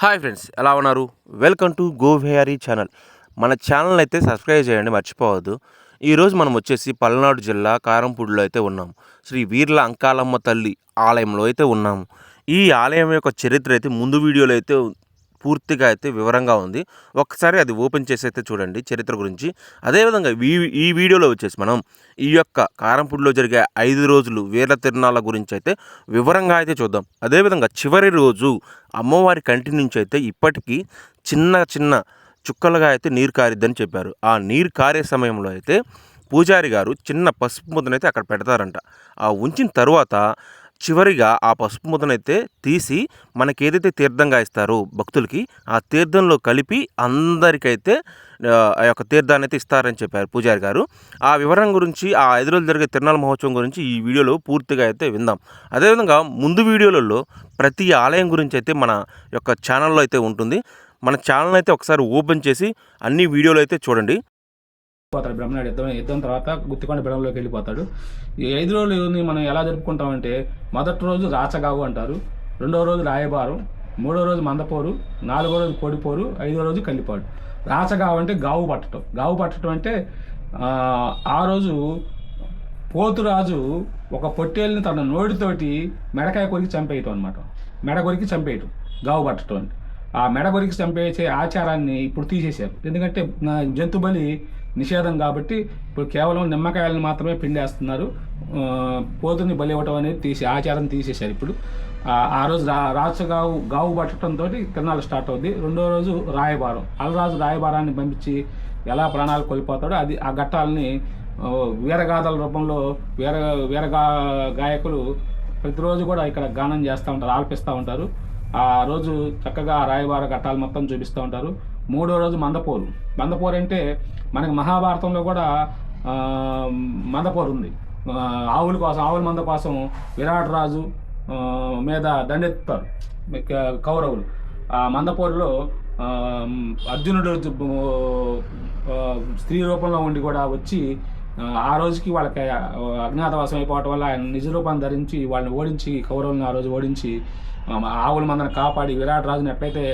Hi friends ఎలా ఉన్నారు? Welcome to go channel. మన ఛానల్ అయితే సబ్స్క్రైబ్ చేయండి మర్చిపోవద్దు. ఈరోజు మనం వచ్చేసి పల్నాడు జిల్లా కారంపూడిలో అయితే ఉన్నాం. శ్రీ వీర్ల అంకాలమ్మ తల్లి ఆలయంలో అయితే ఉన్నాము ఈ ఆలయం యొక్క చరిత్ర అయితే ముందు వీడియోలో అయితే పూర్తిగా అయితే వివరంగా ఉంది. ఒక్కసారి అది ఓపెన్ చేసి అయితే చూడండి చరిత్ర గురించి. అదేవిధంగా ఈ ఈ వీడియోలో వచ్చేసి మనం ఈ యొక్క కారంపూడిలో జరిగే ఐదు రోజులు వీర తిరునాళ్ళ గురించి అయితే వివరంగా అయితే చూద్దాం. అదేవిధంగా చివరి రోజు అమ్మవారి కంటి నుంచి అయితే ఇప్పటికీ చిన్న చిన్న చుక్కలుగా అయితే నీరు కారిద్దని చెప్పారు. ఆ నీరు కారే సమయంలో అయితే పూజారి గారు చిన్న పసుపు ముద్దనైతే అక్కడ పెడతారంట. ఆ ఉంచిన తర్వాత చివరిగా ఆ పసుపు ముద్దనైతే తీసి మనకి ఏదైతే తీర్థంగా ఇస్తారో భక్తులకి ఆ తీర్థంలో కలిపి అందరికైతే ఆ, యొక్క తీర్థాన్ని అయితే ఇస్తారని చెప్పారు పూజారి గారు. ఆ వివరం గురించి ఆ ఐదు రోజులు జరిగే తిరునాళ్ళ మహోత్సవం గురించి ఈ వీడియోలో పూర్తిగా అయితే విందాం. అదేవిధంగా ముందు వీడియోలలో ప్రతి ఆలయం గురించి అయితే మన యొక్క ఛానల్లో అయితే ఉంటుంది. మన ఛానల్ అయితే ఒకసారి ఓపెన్ చేసి అన్ని వీడియోలు అయితే చూడండి. పోతాడు బ్రహ్మనాయుడు యుద్ధం యుద్ధం తర్వాత గుత్తికొండ బిడంలోకి వెళ్ళిపోతాడు. ఈ ఐదు రోజులని మనం ఎలా జరుపుకుంటామంటే మొదటి రోజు రాచగావు అంటారు రెండో రోజు రాయబారం మూడో రోజు మందపోరు నాలుగో రోజు కోడిపోరు ఐదో రోజు కల్లిపాడు. రాచగావు అంటే గావు పట్టడం గావు పట్టడం అంటే ఆ, రోజు పోతురాజు ఒక పొట్టేల్ని తన నోటితోటి మెడకాయ కొరికి చంపేయటం అనమాట మెడ కొరికి చంపేయటం. గావు పట్టడం అంటే. ఆ మెడ కొరికి చంపేసే ఆచారాన్ని ఇప్పుడు తీసేశారు. ఎందుకంటే నా జంతు బలి నిషేధం కాబట్టి ఇప్పుడు కేవలం నిమ్మకాయలను మాత్రమే పిండేస్తున్నారు. పోతుని బలి ఇవ్వటం అనేది తీసి ఆచారం తీసేశారు ఇప్పుడు. ఆ, రోజు రా రాచ గావు పట్టడంతో తిరణాలు స్టార్ట్ అవుద్ది. రెండో రోజు రాయబారం. అలరాజు రాయబారాన్ని పంపించి ఎలా ప్రాణాలు కోల్పోతాడో అది ఆ ఘట్టాలని వీరగాథల రూపంలో వీర వీరగా గాయకులు ప్రతిరోజు కూడా ఇక్కడ గానం చేస్తూ ఉంటారు ఆలపిస్తూ ఉంటారు. ఆ రోజు చక్కగా రాయబార ఘట్టాలు మొత్తం చూపిస్తూ ఉంటారు. మూడో రోజు మందపోరు. మందపోరు అంటే మనకి మహాభారతంలో కూడా మందపోరు ఉంది. ఆవుల కోసం ఆవుల మంద కోసం విరాట్ రాజు మీద దండెత్తారు కౌరవులు. ఆ మందపోరులో అర్జునుడు స్త్రీ రూపంలో ఉండి కూడా వచ్చి ఆ, రోజుకి వాళ్ళకి అజ్ఞాతవాసం అయిపోవటం వల్ల ఆయన నిజ రూపాన్ని ధరించి వాళ్ళని ఓడించి కౌరవులను ఆ రోజు ఓడించి ఆవుల మందను కాపాడి విరాట్ రాజుని ఎట్లయితే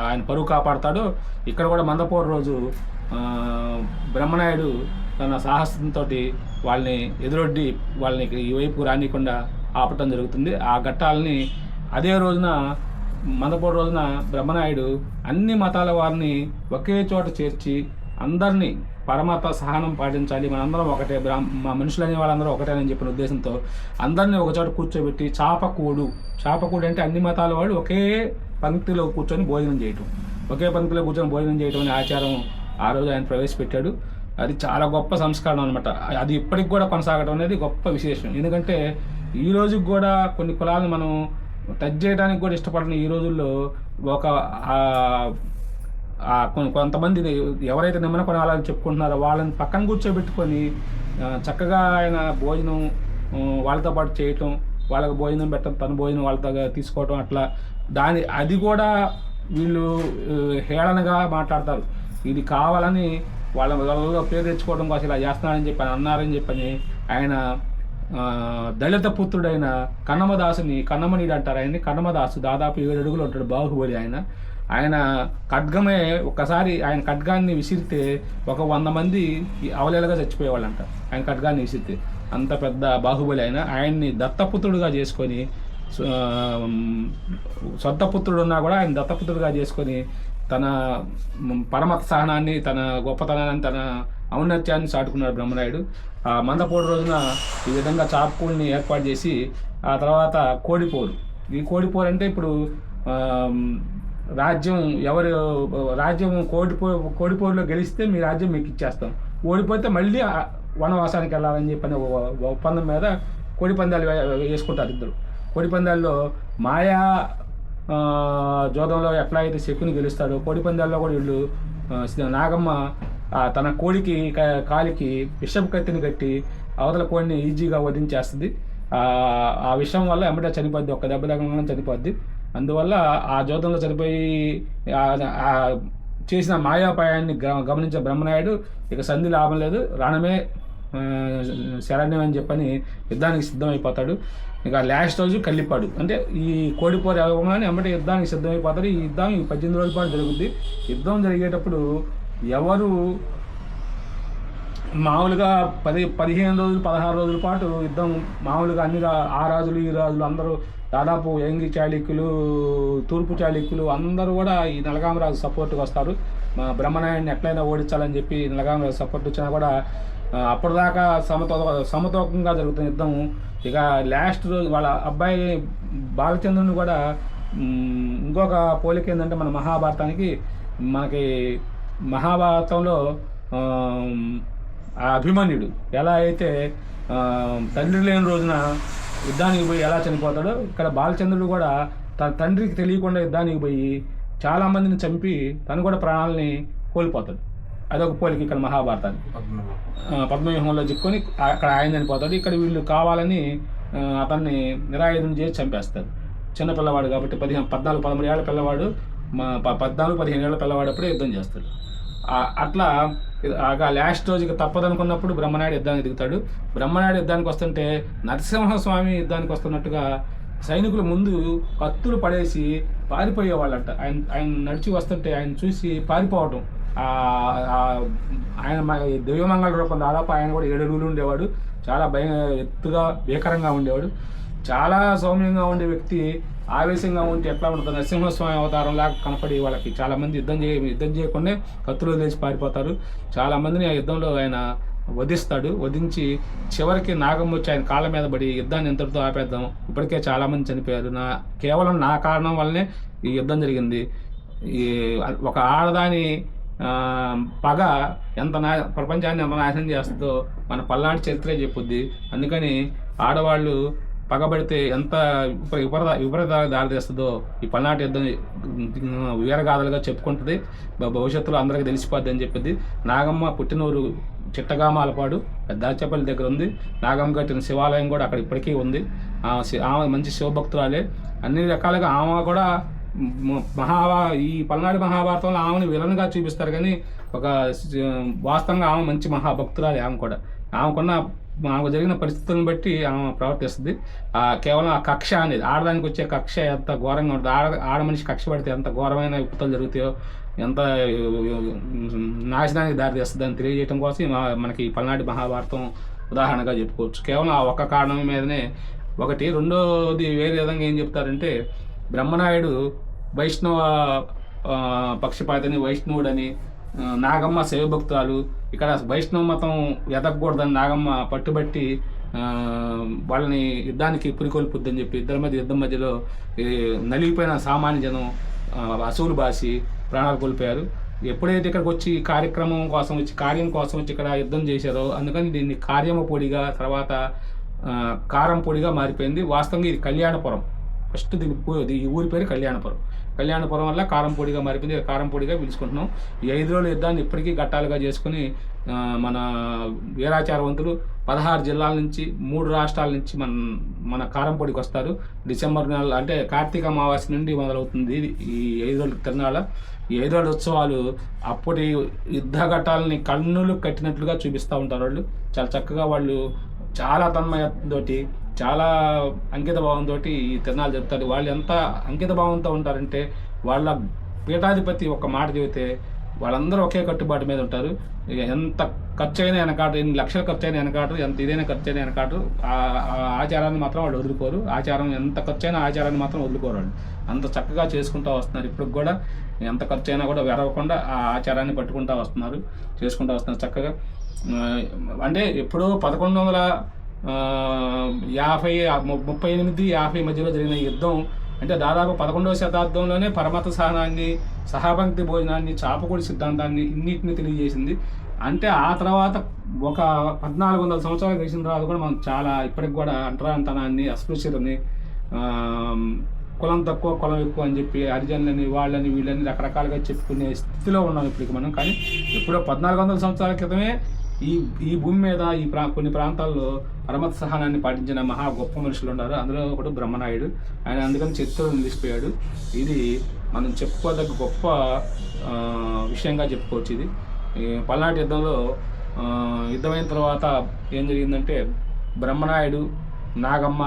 ఆయన పరువు కాపాడతాడో. ఇక్కడ కూడా మందపూర్ రోజు బ్రహ్మనాయుడు తన సాహసంతో వాళ్ళని ఎదురొడ్డి వాళ్ళని ఈ వైపు రానికుండా ఆపటం జరుగుతుంది. ఆ ఘట్టాలని అదే రోజున మందపూర్ రోజున బ్రహ్మనాయుడు అన్ని మతాల వారిని ఒకే చోట చేర్చి అందరినీ పరమత సహనం పాటించాలి. మనందరం ఒకటే. బ్రాహ్మ మనుషులనే వాళ్ళందరూ ఒకటే వాళ్ళందరూ ఒకటేనని చెప్పిన ఉద్దేశంతో అందరినీ ఒక చోట కూర్చోబెట్టి చాపకూడు. చాపకూడు అంటే అన్ని మతాల వాళ్ళు ఒకే పంక్తిలో కూర్చొని భోజనం చేయటం. ఒకే పంక్తిలో కూర్చొని భోజనం చేయటం అనే ఆచారం ఆ రోజు ఆయన ప్రవేశపెట్టాడు. అది చాలా గొప్ప సంస్కారం అనమాట అది ఇప్పటికి కూడా కొనసాగడం అనేది గొప్ప విశేషం. ఎందుకంటే ఈ రోజుకి కూడా కొన్ని కులాలను మనం టచ్ చేయడానికి కూడా ఇష్టపడిన ఈ రోజుల్లో ఒక కొంతమంది ఎవరైతే నిమ్మన కొనాలని చెప్పుకుంటున్నారో వాళ్ళని పక్కన కూర్చోబెట్టుకొని చక్కగా ఆయన భోజనం వాళ్ళతో పాటు చేయటం వాళ్ళకి భోజనం పెట్టడం తన భోజనం వాళ్ళతో తీసుకోవటం అట్లా. దాని అది కూడా వీళ్ళు హేళనగా మాట్లాడతారు. ఇది కావాలని వాళ్ళ వాళ్ళలో పేరు తెచ్చుకోవడం కోసం ఇలా చేస్తున్నారని చెప్పి అని అన్నారని చెప్పని ఆయన దళిత పుత్రుడైన కన్నమదాసుని కన్నమనీడు అంటారు ఆయన్ని. కన్నమదాసు దాదాపు ఏడు అడుగులు ఉంటాడు బాహుబలి ఆయన. ఆయన ఖడ్గమే ఒకసారి ఆయన ఖడ్గాన్ని విసిరితే ఒక వంద మంది అవలేలుగా చచ్చిపోయేవాళ్ళంట. ఆయన ఖడ్గాన్ని విసిరితే. అంత పెద్ద బాహుబలి ఆయన ఆయన్ని దత్తపుత్రుడుగా చేసుకొని ఆ, సొంత పుత్రుడు ఉన్నా కూడా ఆయన దత్తపుత్రుడుగా చేసుకొని తన పరమత సహనాన్ని తన గొప్పతనాన్ని తన ఔన్నత్యాన్ని చాటుకున్నాడు బ్రహ్మనాయుడు. ఆ మందపోడు రోజున ఈ విధంగా చాపుకూల్ని ఏర్పాటు చేసి ఆ తర్వాత కోడిపోరు. ఈ కోడిపోరు అంటే ఇప్పుడు రాజ్యం ఎవరు రాజ్యం కోడిపో కోడిపోరులో గెలిస్తే మీ రాజ్యం మీకు ఇచ్చేస్తాం. ఓడిపోతే మళ్ళీ వనవాసానికి వెళ్ళాలని చెప్పని ఓ- ఒప్పందం మీద కోడి పందాలు వేసుకుంటారు ఇద్దరు. కోడి పందాల్లో మాయా జోదంలో ఎట్లా అయితే శకుని గెలుస్తాడో కోడి పందాల్లో కూడా వీళ్ళు నాగమ్మ తన కోడికి కాలికి విషం కత్తిని కట్టి అవతల కోడిని ఈజీగా వధించేస్తుంది. ఆ, విషయం వల్ల ఎమ్మటే చనిపోద్ది ఒక్క దెబ్బ తగ్గడం చనిపోద్ది. అందువల్ల ఆ జోదంలో చనిపోయి చేసిన మాయాపాయాన్ని గ- గమనించిన బ్రహ్మనాయుడు ఇక సంధి లాభం లేదు రాణమే శరణ్యం అని చెప్పని యుద్ధానికి సిద్ధమైపోతాడు. ఇక లాస్ట్ రోజు కల్లిపాడు. అంటే ఈ కోడిపోరు ఇవ్వగానే వెంబడి యుద్ధానికి సిద్ధమైపోతారు ఈ యుద్ధం ఈ పద్దెనిమిది రోజుల పాటు జరుగుద్ది. యుద్ధం జరిగేటప్పుడు ఎవరు మామూలుగా పది పదిహేను రోజులు పదహారు రోజుల పాటు యుద్ధం మామూలుగా అన్ని రా- ఆ రాజులు ఈ రాజులు అందరూ దాదాపు యంగి చాళుక్యులు తూర్పు చాళుక్యులు అందరూ కూడా ఈ నలగామరాజు సపోర్ట్కి వస్తారు. మా బ్రహ్మనాయుడిని ఎట్లయినా ఓడించాలని చెప్పి నలగామరాజు సపోర్ట్ వచ్చినా కూడా అప్పటిదాకా సమతో సమతూకంగా జరుగుతున్న యుద్ధం ఇక లాస్ట్ రోజు వాళ్ళ అబ్బాయి బాలచంద్రుని కూడా ఇంకొక పోలిక ఏంటంటే మన మహాభారతానికి మనకి మహాభారతంలో ఆ అభిమన్యుడు. ఎలా అయితే తండ్రి లేని రోజున యుద్ధానికి పోయి ఎలా చనిపోతాడో ఇక్కడ బాలచంద్రుడు కూడా తన తండ్రికి తెలియకుండా యుద్ధానికి పోయి చాలా మందిని చంపి తను కూడా ప్రాణాలని కోల్పోతాడు. అదొక పోలిక ఇక్కడ మహాభారతానికి. ఆ, పద్మవ్యూహంలో చిక్కుని అక్కడ ఆయన చనిపోతాడు. ఇక్కడ వీళ్ళు కావాలని అతన్ని నిరాయుధం చేసి చంపేస్తారు. చిన్న పిల్లవాడు కాబట్టి పదిహేను పద్నాలుగు పదమూడు ఏళ్ళ పిల్లవాడు మా పద్నాలుగు పదిహేను ఏళ్ళ పిల్లవాడు అప్పుడే యుద్ధం చేస్తాడు. అట్లా ఆ లాస్ట్ రోజుకి తప్పదనుకున్నప్పుడు బ్రహ్మనాయుడు యుద్ధానికి దిగుతాడు. బ్రహ్మనాయుడు యుద్ధానికి వస్తుంటే నరసింహస్వామి యుద్ధానికి వస్తున్నట్టుగా సైనికులు ముందు కత్తులు పడేసి పారిపోయేవాళ్ళంట ఆయన ఆయన నడిచి వస్తుంటే ఆయన చూసి పారిపోవటం. ఆయన మ- దివ్యమంగళ రూపం దాదాపు ఆయన కూడా ఏడు ఉండేవాడు. చాలా భయం ఎత్తుగా భీకరంగా ఉండేవాడు. చాలా సౌమ్యంగా ఉండే వ్యక్తి ఆవేశంగా ఉంటే ఎట్లా ఉంటుంది నరసింహస్వామి అవతారం లాగా కనపడి వాళ్ళకి చాలామంది యుద్ధం చేయ యుద్ధం చేయకుండా కత్తులు వదిలేసి పారిపోతారు. చాలామందిని ఆ యుద్ధంలో ఆయన వధిస్తాడు. వధించి చివరికి నాగం వచ్చి ఆయన కాళ్ళ మీద పడి యుద్ధాన్ని ఎంతటితో ఆపేద్దాం. ఇప్పటికే చాలామంది చనిపోయారు. నా కేవలం నా కారణం వల్లనే ఈ యుద్ధం జరిగింది. ఈ ఒక ఆడదాని పగ ఎంత నా ప్రపంచాన్ని ఎంత నాశనం చేస్తుందో మన పల్నాటి చరిత్రే చెప్పుద్ది. అందుకని ఆడవాళ్ళు పగబడితే ఎంత విప- విపరీత విపరీతాలకు దారితీస్తుందో ఈ పల్నాటి యుద్ధం వీరగాథలుగా చెప్పుకుంటుంది. భవిష్యత్తులో అందరికీ తెలిసిపోద్ది అని చెప్పింది. నాగమ్మ పుట్టినూరు చిట్టగామాలపాడు దాచేపల్లి దగ్గర ఉంది. నాగమ్మ కట్టిన శివాలయం కూడా అక్కడ ఇప్పటికీ ఉంది. ఆమె మంచి శివభక్తురాలే. అన్ని రకాలుగా ఆమె కూడా మహాభా ఈ పల్నాడు మహాభారతంలో ఆమెను విలన్గా చూపిస్తారు కానీ ఒక వాస్తవంగా ఆమె మంచి మహాభక్తురాలి ఆమె కూడా. ఆమెకున్న ఆమెకు జరిగిన పరిస్థితులను బట్టి ఆమె ప్రవర్తిస్తుంది. ఆ కేవలం ఆ కక్ష అనేది ఆడదానికి వచ్చే కక్ష ఎంత ఘోరంగా ఉంటుంది ఆడ ఆడ మనిషి కక్ష పడితే ఎంత ఘోరమైన విపత్తులు జరుగుతాయో ఎంత నాశనానికి దారి తీస్తుంది అని తెలియజేయడం కోసం మా- మనకి ఈ పల్నాటి మహాభారతం ఉదాహరణగా చెప్పుకోవచ్చు. కేవలం ఆ ఒక్క కారణం మీదనే ఒకటి. రెండోది వేరే విధంగా ఏం చెప్తారంటే బ్రహ్మనాయుడు వైష్ణవ పక్షపాతని వైష్ణవుడని నాగమ్మ శివభక్తురాలు ఇక్కడ వైష్ణవ మతం ఎదగకూడదని నాగమ్మ పట్టుబట్టి వాళ్ళని యుద్ధానికి పురికొల్పుద్దని చెప్పి ఇద్దరి మధ్య యుద్ధం మధ్యలో ఈ నలిగిపోయిన సామాన్య జనం ఆ, బాసి ప్రాణాలు కోల్పోయారు. ఎప్పుడైతే ఇక్కడికి వచ్చి కార్యక్రమం కోసం వచ్చి కార్యం కోసం వచ్చి ఇక్కడ యుద్ధం చేశారో అందుకని దీన్ని కార్యమ పొడిగా తర్వాత కారం పొడిగా మారిపోయింది. వాస్తవంగా ఇది కళ్యాణపురం. ఫస్ట్ దీని ఈ ఊరి పేరు కళ్యాణపురం. కళ్యాణపురం వల్ల కారంపొడిగా మారిపోయింది. పిలుచుకుంటున్నాం. ఈ ఐదు రోజుల యుద్ధాన్ని ఇప్పటికీ ఘట్టాలుగా చేసుకుని మన వీరాచారవంతులు పదహారు జిల్లాల నుంచి మూడు రాష్ట్రాల నుంచి మన మన కారంపొడికి వస్తారు. డిసెంబర్ నెల అంటే కార్తీక అమావాస్య నుండి మొదలవుతుంది ఈ ఐదు రోజుల తిరణాల ఈ ఐదు రోజుల ఉత్సవాలు అప్పటి యుద్ధ ఘట్టాలని కన్నులు కట్టినట్లుగా చూపిస్తూ ఉంటారు వాళ్ళు. చాలా చక్కగా వాళ్ళు చాలా తన్మయతోటి చాలా అంకిత భావంతో ఈ తిరణాలు చెప్తారు. వాళ్ళు ఎంత అంకిత భావంతో ఉంటారంటే వాళ్ళ పీఠాధిపతి ఒక మాట చెబితే వాళ్ళందరూ ఒకే కట్టుబాటు మీద ఉంటారు. ఇక ఎంత ఖర్చు అయినా వెనకాటు ఎన్ని లక్షలు ఖర్చు అయినా వెనకాటు ఎంత ఇదైనా ఖర్చు అయినా వెనకాటు ఆ ఆచారాన్ని మాత్రం వాళ్ళు వదులుకోరు. ఆచారం ఎంత ఖర్చు అయినా ఆచారాన్ని మాత్రం వదులుకోరు వాళ్ళు. అంత చక్కగా చేసుకుంటూ వస్తున్నారు. ఇప్పుడు కూడా ఎంత ఖర్చు అయినా కూడా వెరవకుండా ఆ ఆచారాన్ని పట్టుకుంటూ వస్తున్నారు చేసుకుంటూ వస్తున్నారు చక్కగా. అంటే ఎప్పుడో పదకొండు వందల యాభై ముప్పై ఎనిమిది యాభై మధ్యలో జరిగిన యుద్ధం అంటే దాదాపు పదకొండవ శతాబ్దంలోనే పరమత సహనాన్ని సహపంక్తి భోజనాన్ని చాపకూడి సిద్ధాంతాన్ని ఇన్నిటిని తెలియజేసింది. అంటే ఆ తర్వాత ఒక పద్నాలుగు వందల సంవత్సరాలు గడిచిన తర్వాత కూడా మనం చాలా ఇప్పటికి కూడా అంటరాంతనాన్ని అస్పృశ్యతని కులం తక్కువ కులం ఎక్కువ అని చెప్పి హరిజనులని వాళ్ళని వీళ్ళని రకరకాలుగా చెప్పుకునే స్థితిలో ఉన్నాం ఇప్పటికి మనం. కానీ ఇప్పుడు పద్నాలుగు వందల సంవత్సరాల క్రితమే ఈ ఈ భూమి మీద ఈ ప్రా కొన్ని ప్రాంతాల్లో పరమత్ సహనాన్ని పాటించిన మహా గొప్ప మనుషులు ఉన్నారు. అందులో ఒకడు బ్రహ్మనాయుడు. ఆయన అందుకని చరిత్రలో నిలిచిపోయాడు. ఇది మనం చెప్పుకోదగ్గ గొప్ప విషయంగా చెప్పుకోవచ్చు ఇది. ఈ పల్నాటి యుద్ధంలో యుద్ధమైన తర్వాత ఏం జరిగిందంటే బ్రహ్మనాయుడు నాగమ్మ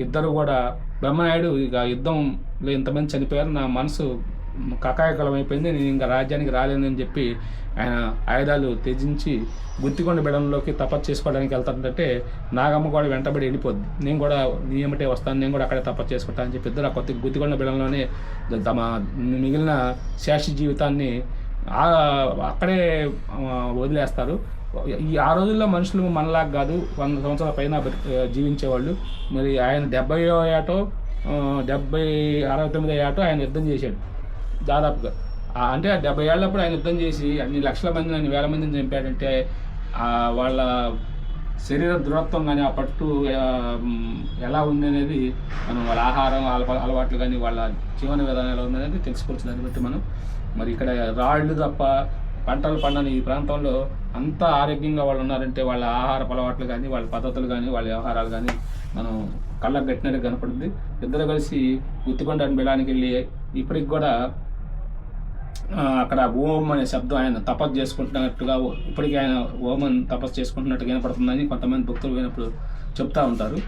ఇద్దరు కూడా బ్రహ్మనాయుడు ఇక యుద్ధంలో ఇంతమంది చనిపోయారు. నా మనసు కకాయకలం అయిపోయింది. నేను ఇంకా రాజ్యానికి రాలేనని చెప్పి ఆయన ఆయుధాలు త్యజించి గుత్తికొండ బిడంలోకి తపస్సు చేసుకోవడానికి వెళ్తాడంటే నాగమ్మ కూడా వెంటబడి వెళ్ళిపోద్ది నేను కూడా నీ ఏమిటే వస్తాను నేను కూడా అక్కడే తపస్సు చేసుకుంటాను అని చెప్పి ఇద్దరు ఆ కొత్త గుత్తికొండ బిడంలోనే తమ మిగిలిన శేష జీవితాన్ని అక్కడే వదిలేస్తారు. ఈ ఆ రోజుల్లో మనుషులు మనలాగా కాదు వంద సంవత్సరాల పైన జీవించేవాళ్ళు. మరి ఆయన డెబ్బై ఏటో డెబ్బై అరవై తొమ్మిది ఏటో ఆయన యుద్ధం చేశాడు. దాదాపుగా అంటే డెబ్బై ఏళ్ళప్పుడు ఆయన యుద్ధం చేసి అన్ని లక్షల మందిని అన్ని వేల మందిని చంపాడంటే వాళ్ళ శరీర దృఢత్వం కానీ ఆ పట్టు ఎలా ఉంది అనేది మనం వాళ్ళ ఆహారం అలవాట్లు కానీ వాళ్ళ జీవన విధానం ఎలా ఉంది అనేది తెలుసుకోవచ్చు దాన్ని బట్టి మనం మరి ఇక్కడ రాళ్ళు తప్ప పంటలు పండని ఈ ప్రాంతంలో అంత ఆరోగ్యంగా వాళ్ళు ఉన్నారంటే వాళ్ళ ఆహార అలవాట్లు కానీ వాళ్ళ పద్ధతులు కానీ వాళ్ళ వ్యవహారాలు కానీ మనం కళ్ళకు కట్టినట్టు కనపడుతుంది ఇద్దరు కలిసి గుత్తికొండ బిడానికి వెళ్ళి ఇప్పటికి కూడా అక్కడ ఓం అనే శబ్దం ఆయన తపస్సు చేసుకుంటున్నట్టుగా ఇప్పటికీ ఆయన ఓం అని తపస్సు చేసుకుంటున్నట్టు వినపడుతుందని కొంతమంది భక్తులు వినప్పుడు చెప్తా ఉంటారు.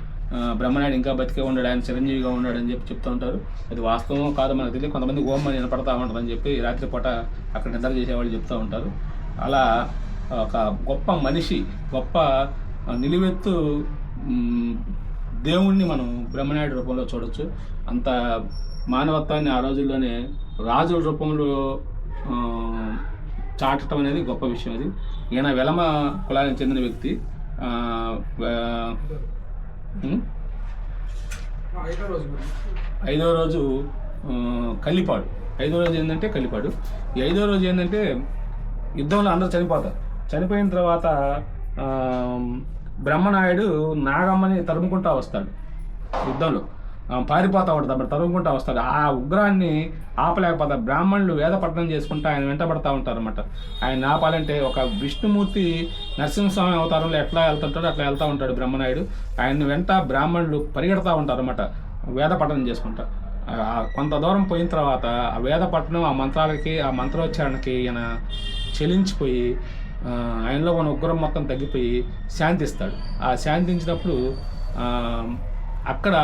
బ్రహ్మనాయుడు ఇంకా బతికే ఉన్నాడు ఆయన చిరంజీవిగా ఉన్నాడు అని చెప్పి చెప్తూ ఉంటారు. అది వాస్తవం కాదు మనకు తెలియదు. కొంతమంది ఓం అని వినపడతా ఉంటుందని చెప్పి రాత్రిపూట అక్కడ నిద్ర చేసేవాళ్ళు చెప్తూ ఉంటారు. అలా ఒక గొప్ప మనిషి గొప్ప నిలువెత్తు దేవుణ్ణి మనం బ్రహ్మనాయుడు రూపంలో చూడొచ్చు. అంత మానవత్వాన్ని ఆ రోజుల్లోనే రాజుల రూపంలో చాటడం అనేది గొప్ప విషయం అది. ఈయన వెలమ కులానికి చెందిన వ్యక్తి. ఐదో రోజు కలిపాడు కల్లిపాడు. ఐదో రోజు ఏంటంటే కల్లిపాడు. ఈ ఐదో రోజు ఏంటంటే యుద్ధంలో అందరూ చనిపోతారు. చనిపోయిన తర్వాత బ్రహ్మనాయుడు నాగమ్మని తరుముకుంటా వస్తాడు యుద్ధంలో. పారిపోతా ఉంటాడు అప్పుడు తరుగుకుంటా వస్తాడు. ఆ ఉగ్రాన్ని ఆపలేకపోతే బ్రాహ్మణులు వేద పఠనం చేసుకుంటూ ఆయన వెంటబడతా ఉంటారు అనమాట ఆయన ఆపాలంటే ఒక విష్ణుమూర్తి నరసింహస్వామి అవతారంలో ఎట్లా వెళ్తుంటాడో అట్లా వెళ్తా ఉంటాడు బ్రహ్మనాయుడు. ఆయన వెంట బ్రాహ్మణులు పరిగెడతా ఉంటారు అనమాట వేద పఠనం చేసుకుంటా. కొంత దూరం పోయిన తర్వాత ఆ వేద పట్టణం ఆ మంత్రాలకి ఆ మంత్రోచ్చారణకి ఈయన చెలించిపోయి ఆయనలో ఉన్న ఉగ్రం మొత్తం తగ్గిపోయి శాంతిస్తాడు. ఆ శాంతించినప్పుడు అక్కడ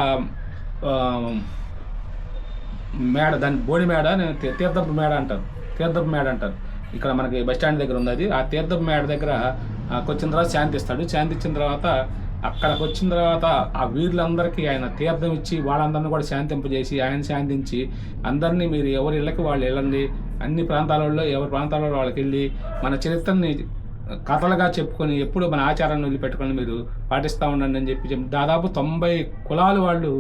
మేడ దాని బోడి మేడ నేను తీర్థపు మేడ అంటారు. తీర్థపు మేడ అంటారు. ఇక్కడ మనకి బస్ స్టాండ్ దగ్గర ఉంది అది. ఆ తీర్థపు మేడ దగ్గర వచ్చిన తర్వాత శాంతిస్తాడు ఇచ్చిన తర్వాత అక్కడికి వచ్చిన తర్వాత ఆ వీరులందరికీ ఆయన తీర్థం ఇచ్చి వాళ్ళందరినీ కూడా శాంతింపజేసి ఆయన శాంతించి అందరినీ మీరు ఎవరి ఇళ్ళకి వాళ్ళు వెళ్ళండి. అన్ని ప్రాంతాలలో ఎవరి ప్రాంతాలలో వాళ్ళకి వెళ్ళి మన చరిత్రని కథలుగా చెప్పుకొని ఎప్పుడు మన ఆచారాన్ని వదిలిపెట్టుకొని మీరు పాటిస్తూ ఉండండి అని చెప్పి దాదాపు తొంభై కులాలు వాళ్ళు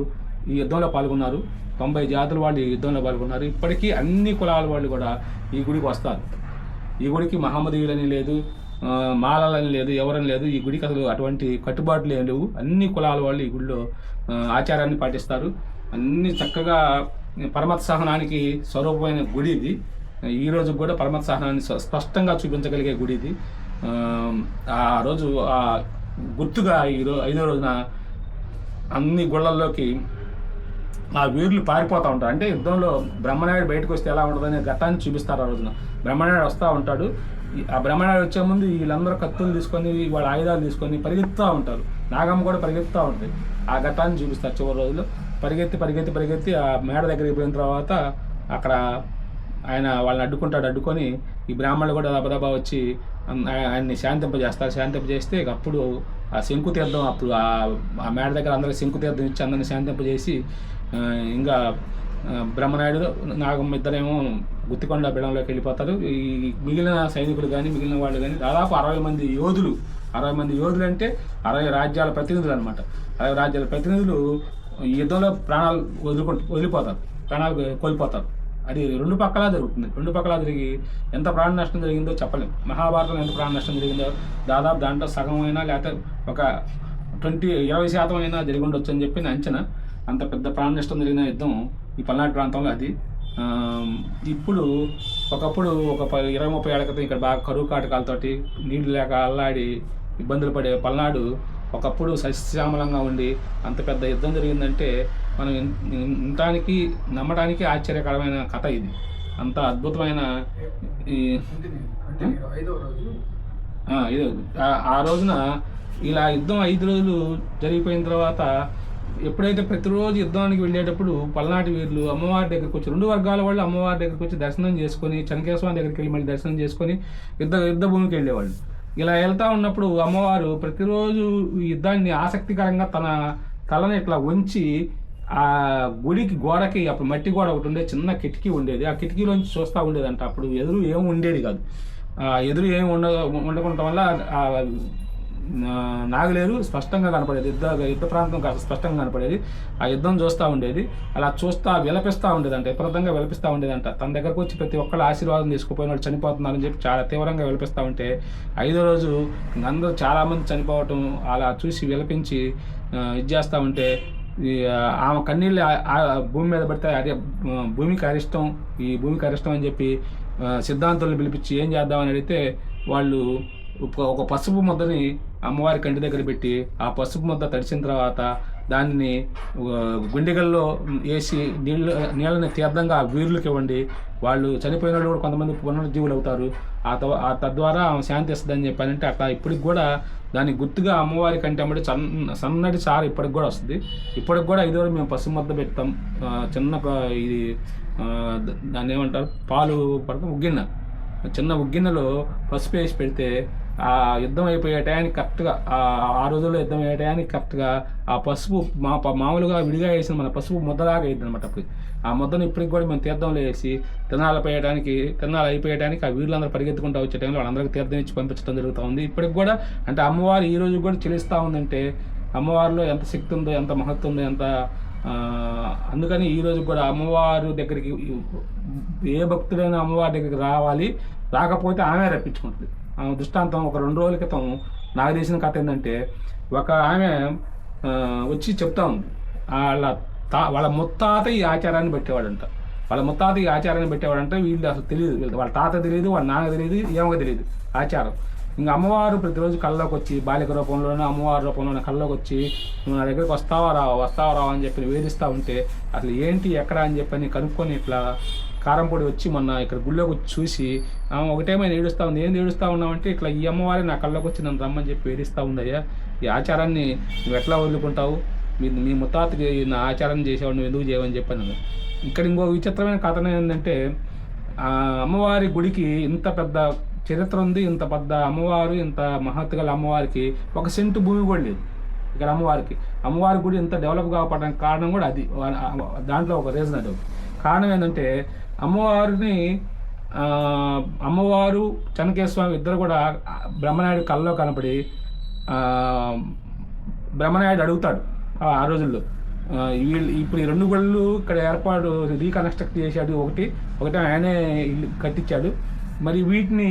ఈ యుద్ధంలో పాల్గొన్నారు. తొంభై జాతుల వాళ్ళు ఈ యుద్ధంలో పాల్గొన్నారు. ఇప్పటికీ అన్ని కులాల వాళ్ళు కూడా ఈ గుడికి వస్తారు. ఈ గుడికి మహమ్మదీయులని లేదు మాలలని లేదు ఎవరని లేదు. ఈ గుడికి అసలు అటువంటి కట్టుబాట్లు ఏం లేవు. అన్ని కులాల వాళ్ళు ఈ గుడిలో ఆచారాన్ని పాటిస్తారు. అన్ని చక్కగా పరమత సహనానికి స్వరూపమైన గుడి ఇది. ఈ రోజు కూడా పరమత సహనాన్ని స్పష్టంగా చూపించగలిగే గుడి ఇది. ఆ, రోజు ఆ గుర్తుగా ఈ ఐదో రోజున అన్ని గుళ్ళల్లోకి ఆ వీరులు పారిపోతూ ఉంటారు. అంటే యుద్ధంలో బ్రహ్మనాయుడు బయటకు వస్తే ఎలా ఉంటుందనే గతాన్ని చూపిస్తారు ఆ రోజున. బ్రహ్మనాయుడు వస్తూ ఉంటాడు. ఈ- ఆ బ్రహ్మనాయుడు వచ్చే ముందు వీళ్ళందరూ కత్తులు తీసుకొని వాళ్ళ ఆయుధాలు తీసుకొని పరిగెత్తుతూ ఉంటారు. నాగమ్మ కూడా పరిగెత్తుతూ ఉంటుంది. ఆ గతాన్ని చూపిస్తారు చివరి రోజుల్లో. పరిగెత్తి పరిగెత్తి పరిగెత్తి ఆ మేడ దగ్గరికి పోయిన తర్వాత అక్కడ ఆయన వాళ్ళని అడ్డుకుంటాడు. అడ్డుకొని ఈ బ్రాహ్మణులు కూడా దబదబా వచ్చి ఆయన్ని శాంతింపజేస్తారు. శాంతింపజేస్తే అప్పుడు ఆ శంకు తీర్థం అప్పుడు ఆ మేడ దగ్గర అందరికి శంకు తీర్థం ఇచ్చి అందరిని శాంతింపజేసి ఇంకా బ్రహ్మనాయుడు నాగమ్మ ఇద్దరేమో గుత్తికొండ బిడంలోకి వెళ్ళిపోతారు. ఈ మిగిలిన సైనికులు కానీ మిగిలిన వాళ్ళు కానీ దాదాపు అరవై మంది యోధులు. అరవై మంది యోధులు అంటే అరవై రాజ్యాల ప్రతినిధులు అనమాట అరవై రాజ్యాల ప్రతినిధులు యుద్ధంలో ప్రాణాలు వదులుకుంటు వదిలిపోతారు. ప్రాణాలు కోల్పోతారు. అది రెండు పక్కలా జరుగుతుంది. రెండు పక్కలా జరిగి ఎంత ప్రాణ నష్టం జరిగిందో చెప్పలేం. మహాభారతంలో ఎంత ప్రాణ నష్టం జరిగిందో దాదాపు దాంట్లో సగం అయినా లేకపోతే ఒక ట్వంటీ ఇరవై శాతం అయినా జరిగి ఉండొచ్చు అని చెప్పి అంచనా. అంత పెద్ద ప్రాణ నష్టం జరిగిన యుద్ధం ఈ పల్నాడు ప్రాంతంలో అది. ఇప్పుడు ఒకప్పుడు ఒక ప- ఇరవై ముప్పై ఏళ్ళ క్రితం ఇక్కడ బాగా కరువు కాటకాలతోటి నీళ్ళు లేక అల్లాడి ఇబ్బందులు పడే పల్నాడు ఒకప్పుడు సస్యశ్యామలంగా ఉండి అంత పెద్ద యుద్ధం జరిగిందంటే మనం వినటానికి నమ్మడానికి ఆశ్చర్యకరమైన కథ ఇది. అంత అద్భుతమైన ఆ రోజున ఇలా యుద్ధం ఐదు రోజులు జరిగిపోయిన తర్వాత ఎప్పుడైతే ప్రతిరోజు యుద్ధానికి వెళ్ళేటప్పుడు పల్నాటి వీరులు అమ్మవారి దగ్గరికి వచ్చి రెండు వర్గాల వాళ్ళు అమ్మవారి దగ్గరికి వచ్చి దర్శనం చేసుకొని చంకేశ్వరం దగ్గరికి వెళ్ళి మళ్ళీ దర్శనం చేసుకొని యుద్ధ యుద్ధ భూమికి వెళ్ళేవాళ్ళు. ఇలా వెళ్తా ఉన్నప్పుడు అమ్మవారు ప్రతిరోజు ఈ యుద్ధాన్ని ఆసక్తికరంగా తన తలని ఇట్లా ఉంచి ఆ గుడికి గోడకి అప్పుడు మట్టి గోడ ఒకటి ఉండే చిన్న కిటికీ ఉండేది. ఆ కిటికీలోంచి చూస్తూ ఉండేదంట. అప్పుడు ఎదురు ఏం ఉండేది కాదు. ఎదురు ఏం ఉండ ఉండకుండా వల్ల నాగలేరు స్పష్టంగా కనపడేది. యుద్ధ యుద్ధ ప్రాంతం కాస్త స్పష్టంగా కనపడేది. ఆ యుద్ధం చూస్తూ ఉండేది. అలా చూస్తా విలపిస్తూ ఉండేదంట విపరీతంగా విలపిస్తూ ఉండేదంట. తన దగ్గరకు వచ్చి ప్రతి ఒక్కళ్ళు ఆశీర్వాదం తీసుకుపోయిన వాళ్ళు చనిపోతున్నారని చెప్పి చాలా తీవ్రంగా విలపిస్తూ ఉంటే ఐదో రోజు అందరూ చాలామంది చనిపోవటం అలా చూసి విలపించి ఇది చేస్తూ ఉంటే ఈ, ఆమె కన్నీళ్ళు ఆ- భూమి మీద పడితే అదే భూమికి అరిష్టం ఈ భూమికి అరిష్టం అని చెప్పి సిద్ధాంతులను పిలిపించి ఏం చేద్దామని అడిగితే వాళ్ళు ఒక ఒక పసుపు ముద్దని అమ్మవారి కంటి దగ్గర పెట్టి ఆ పసుపు ముద్ద తడిచిన తర్వాత దానిని గుండెగల్లో వేసి నీళ్ళు నీళ్ళని తీర్థంగా ఆ వీరులకు ఇవ్వండి. వాళ్ళు చనిపోయిన వాళ్ళు కూడా కొంతమంది పునరుజ్జీవులు అవుతారు. ఆ తవ- ఆ తద్వారా ఆమె శాంతి ఇస్తుందని చెప్పానంటే అట్లా ఇప్పటికి కూడా దాని గుర్తుగా అమ్మవారి కంటే అమ్మడి సన్న సన్నటి చారు ఇప్పటికి కూడా వస్తుంది. ఇప్పటికి కూడా ఇదివరకు మేము పసుపు ముద్ద పెడతాం చిన్న ఇది దాన్ని ఏమంటారు? పాలు పడతాం. ఉగ్గిన్న. చిన్న ఉగ్గిన్నెలో పసుపు వేసి పెడితే ఆ యుద్ధం అయిపోయే టయానికి కరెక్ట్గా ఆ- రోజుల్లో యుద్ధం అయ్యే టయానికి కరెక్ట్గా ఆ పసుపు మా మామూలుగా విడిగా వేసిన మన పసుపు ముద్దలాగా అయింది అనమాట అప్పుడు. ఆ ముద్దను ఇప్పటికి కూడా మేము తీర్థంలో వేసి తిరణాలు పోయడానికి తిరణాలు అయిపోయడానికి ఆ వీళ్ళందరూ పరిగెత్తుకుంటూ వచ్చే టైంలో వాళ్ళందరికీ తీర్థం ఇచ్చి పంపించడం జరుగుతూ ఉంది. ఇప్పటికి కూడా అంటే అమ్మవారు ఈ రోజు కూడా చెల్లిస్తూ ఉందంటే అమ్మవారిలో ఎంత శక్తి ఉందో ఎంత మహత్వం ఉందో ఎంత అందుకని ఈ కూడా అమ్మవారు దగ్గరికి ఏ భక్తుడైనా అమ్మవారి దగ్గరికి రావాలి. రాకపోతే ఆమె రప్పించుకుంటుంది. ఆమె దృష్టాంతం ఒక రెండు రోజుల క్రితం నాకు తెలిసిన కథ ఏంటంటే ఒక ఆమె వచ్చి చెప్తా ఉంది. వాళ్ళ తా వాళ్ళ ముత్తాత ఈ ఆచారాన్ని పెట్టేవాడంట. వాళ్ళ ముత్తాత ఈ ఆచారాన్ని పెట్టేవాడంటే వీళ్ళు అసలు తెలియదు. వాళ్ళ తాత తెలియదు వాళ్ళ నాన్న తెలియదు ఏమో తెలియదు ఆచారం. ఇంకా అమ్మవారు ప్రతిరోజు కళ్ళలోకి వచ్చి బాలిక రూపంలోనే అమ్మవారి రూపంలోనే కళ్ళలోకి వచ్చి నువ్వు నా దగ్గరికి వస్తావా రావా? వస్తావా రావా? అని చెప్పి వేధిస్తూ ఉంటే అసలు ఏంటి ఎక్కడ అని చెప్పని కనుక్కొని ఇట్లా కారంపొడి వచ్చి మొన్న ఇక్కడ గుళ్ళోకి వచ్చి చూసి ఒకటేమైనా ఏడుస్తా ఉంది. ఏం ఏడుస్తూ ఉన్నామంటే ఇట్లా ఈ అమ్మవారి నా కళ్ళలోకి వచ్చి నన్ను రమ్మని చెప్పి ఏడుస్తూ ఉందయ్యా. ఈ ఆచారాన్ని నువ్వు ఎట్లా వదులుకుంటావు? మీ మీ ముత్తాతకి నా ఆచారం చేసేవాడు నువ్వు ఎందుకు చేయవని చెప్పాను ఇక్కడ ఇంకో విచిత్రమైన కథనం ఏంటంటే ఆ అమ్మవారి గుడికి ఇంత పెద్ద చరిత్ర ఉంది ఇంత పెద్ద అమ్మవారు ఇంత మహత్తు గల అమ్మవారికి ఒక సెంటు భూమి కూడా లేదు. ఇక్కడ అమ్మవారికి. అమ్మవారి గుడి ఇంత డెవలప్ కావడానికి కారణం కూడా అది. దాంట్లో ఒక రీజన్ అది. కారణం ఏంటంటే అమ్మవారిని అమ్మవారు చెనకేశ్వమి ఇద్దరు కూడా బ్రహ్మనాయుడు కళ్ళలో కనపడి బ్రహ్మనాయుడు అడుగుతాడు ఆ రోజుల్లో. వీళ్ళు ఇప్పుడు ఈ రెండు గుళ్ళు ఇక్కడ ఏర్పాటు రీకన్స్ట్రక్ట్ చేశాడు ఒకటి ఒకటి ఆయనే ఇల్లు కట్టించాడు. మరి వీటిని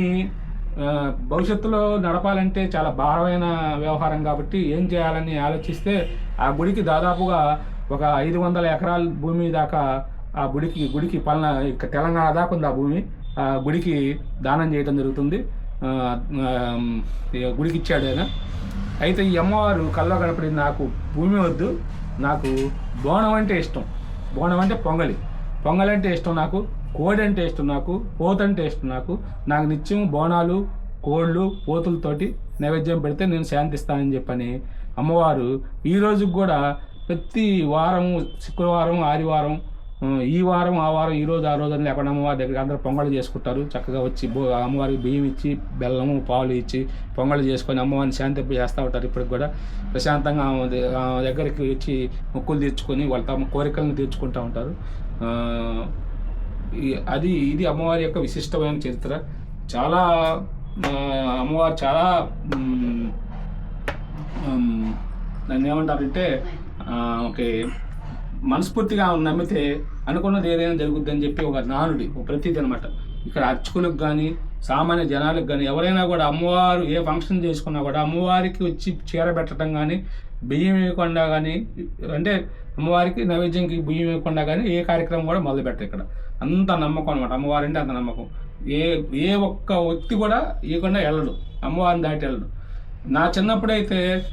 భవిష్యత్తులో నడపాలంటే చాలా భారమైన వ్యవహారం కాబట్టి ఏం చేయాలని ఆలోచిస్తే ఆ గుడికి దాదాపుగా ఒక ఐదు వందల ఎకరాల భూమి దాకా ఆ గుడికి గుడికి పలన తెలంగాణ దాకా ఉంది ఆ భూమి. ఆ గుడికి దానం చేయడం జరుగుతుంది. గుడికి ఇచ్చాడు ఆయన. అయితే ఈ అమ్మవారు కల్లో కనపడి నాకు భూమి వద్దు నాకు బోనం అంటే ఇష్టం. బోనం అంటే పొంగలి. పొంగలి అంటే ఇష్టం నాకు కోడి అంటే ఇష్టం నాకు పోత అంటే ఇష్టం నాకు. నాకు నిత్యం బోనాలు కోళ్ళు పోతులతోటి నైవేద్యం పెడితే నేను శాంతిస్తానని చెప్పని అమ్మవారు ఈ రోజుకి కూడా ప్రతి వారం శుక్రవారం ఆదివారం ఈ వారం ఆ వారం ఈ రోజు ఆ రోజు అని లేకుండా అమ్మవారి దగ్గర అందరూ పొంగళ్ళు చేసుకుంటారు. చక్కగా వచ్చి అమ్మవారికి బియ్యం ఇచ్చి బెల్లము పాలు ఇచ్చి పొంగళ్ళు చేసుకొని అమ్మవారిని శాంతి చేస్తూ ఉంటారు ఇప్పటికి కూడా. ప్రశాంతంగా దగ్గరికి వచ్చి మొక్కులు తీర్చుకొని వాళ్ళ తమ కోరికలను తీర్చుకుంటూ ఉంటారు. అది ఇది అమ్మవారి యొక్క విశిష్టమైన చరిత్ర. చాలా అమ్మవారు చాలా దాన్ని ఏమంటారంటే ఓకే మనస్ఫూర్తిగా నమ్మితే అనుకున్నది ఏదైనా జరుగుద్ది అని చెప్పి ఒక నానుడి ఒక ప్రతీతి అనమాట ఇక్కడ అర్చకులకు కానీ సామాన్య జనాలకు కానీ ఎవరైనా కూడా అమ్మవారు ఏ ఫంక్షన్ చేసుకున్నా కూడా అమ్మవారికి వచ్చి చీర పెట్టడం కానీ బియ్యం వేయకుండా కానీ అంటే అమ్మవారికి నైవేద్యంకి బియ్యం వేయకుండా కానీ ఏ కార్యక్రమం కూడా మొదలుపెట్టరు ఇక్కడ. అంత నమ్మకం అనమాట అమ్మవారి అంటే అంత నమ్మకం. ఏ ఏ ఒక్క వ్యక్తి కూడా ఇవ్వకుండా వెళ్ళడు. అమ్మవారిని దాటి వెళ్ళడు. నా చిన్నప్పుడైతే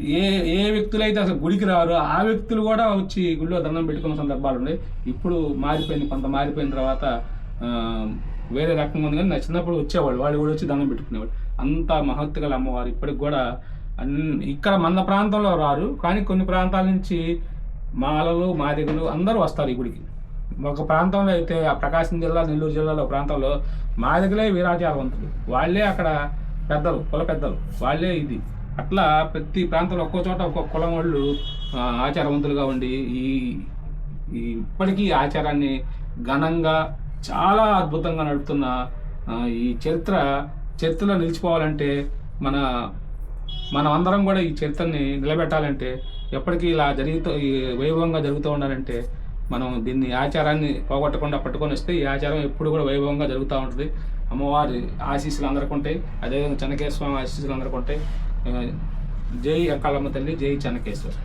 ఏ ఏ వ్యక్తులైతే అసలు గుడికి రారో ఆ వ్యక్తులు కూడా వచ్చి గుడిలో దండం పెట్టుకున్న సందర్భాలు ఉన్నాయి. ఇప్పుడు మారిపోయింది కొంత మారిపోయిన తర్వాత వేరే రకంగా ఉంది కానీ నా చిన్నప్పుడు వచ్చేవాళ్ళు వాళ్ళు కూడా వచ్చి దండం పెట్టుకునేవాళ్ళు. అంత మహత్తు గల అమ్మవారు ఇప్పటికి కూడా అన్ని ఇక్కడ మన ప్రాంతంలో రారు కానీ కొన్ని ప్రాంతాల నుంచి మాలలు మాదిగలు అందరూ వస్తారు ఈ గుడికి. ఒక ప్రాంతంలో అయితే ఆ ప్రకాశం జిల్లా నెల్లూరు జిల్లాలో ప్రాంతంలో మాదిగలే వీరాచారవంతులు వాళ్ళే అక్కడ పెద్దలు కుల పెద్దలు. వాళ్ళే ఇది. అట్లా ప్రతి ప్రాంతంలో ఒక్కో చోట ఒక్కో కులం వాళ్ళు ఆచారవంతులుగా ఉండి ఈ ఈ ఇప్పటికీ ఆచారాన్ని ఘనంగా చాలా అద్భుతంగా నడుపుతున్న ఈ చరిత్ర చరిత్రలో నిలిచిపోవాలంటే మన మనం అందరం కూడా ఈ చరిత్రని నిలబెట్టాలంటే ఎప్పటికీ ఇలా జరుగుతూ ఈ వైభవంగా జరుగుతూ ఉండాలంటే మనం దీన్ని ఆచారాన్ని పోగొట్టకుండా పట్టుకొని వస్తే ఈ ఆచారం ఎప్పుడు కూడా వైభవంగా జరుగుతూ ఉంటుంది. అమ్మవారి ఆశీస్సులు అందరికీ ఉంటాయి అదేవిధంగా చెన్నకేశ్వర స్వామి ఆశీస్సులు అందరికీ ఉంటాయి జై అకాలమ్మ తల్లి జై చనకేశ్వర్